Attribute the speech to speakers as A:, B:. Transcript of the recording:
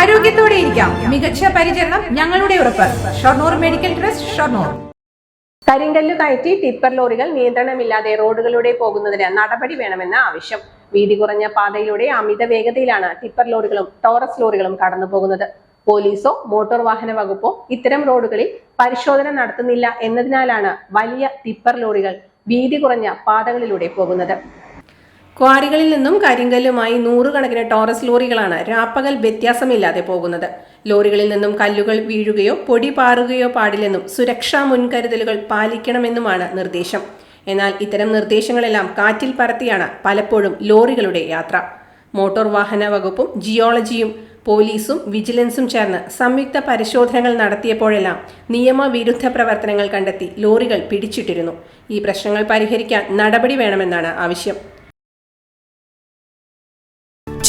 A: ആരോഗ്യത്തോടെ ഇരിക്കാം. മികച്ച പരിചരണം ഞങ്ങളുടെ ഉറപ്പ്. Shoranur medical trust Shoranur.
B: കരിങ്കല്ല് കയറ്റി ടിപ്പർ ലോറികൾ നിയന്ത്രണമില്ലാതെ റോഡുകളിലൂടെ പോകുന്നതിന് നടപടി വേണമെന്ന ആവശ്യം. വീതി കുറഞ്ഞ പാതയിലൂടെ അമിത വേഗതയിലാണ് ടിപ്പർ ലോറികളും ടോറസ് ലോറികളും കടന്നു പോകുന്നത് പോലീസോ മോട്ടോർ വാഹന വകുപ്പോ ഇത്തരം റോഡുകളിൽ പരിശോധന നടത്തുന്നില്ല എന്നതിനാലാണ് വലിയ ടിപ്പർ ലോറികൾ വീതി കുറഞ്ഞ പാതകളിലൂടെ പോകുന്നത്. ക്വാറികളിൽ നിന്നും കരിങ്കല്ലുമായി നൂറുകണക്കിന് ടോറസ് ലോറികളാണ് രാപ്പകൽ വ്യത്യാസമില്ലാതെ പോകുന്നത്. ലോറികളിൽ നിന്നും കല്ലുകൾ വീഴുകയോ പൊടി പാറുകയോ പാടില്ലെന്നും സുരക്ഷാ മുൻകരുതലുകൾ പാലിക്കണമെന്നുമാണ് നിർദ്ദേശം. എന്നാൽ ഇത്തരം നിർദ്ദേശങ്ങളെല്ലാം കാറ്റിൽ പറത്തിയാണ് പലപ്പോഴും ലോറികളുടെ യാത്ര. മോട്ടോർ വാഹന വകുപ്പും ജിയോളജിയും പോലീസും വിജിലൻസും ചേർന്ന് സംയുക്ത പരിശോധനകൾ നടത്തിയപ്പോഴെല്ലാം നിയമവിരുദ്ധ പ്രവർത്തനങ്ങൾ കണ്ടെത്തി ലോറികൾ പിടിച്ചിട്ടിരുന്നു. ഈ പ്രശ്നങ്ങൾ പരിഹരിക്കാൻ നടപടി വേണമെന്നാണ് ആവശ്യം.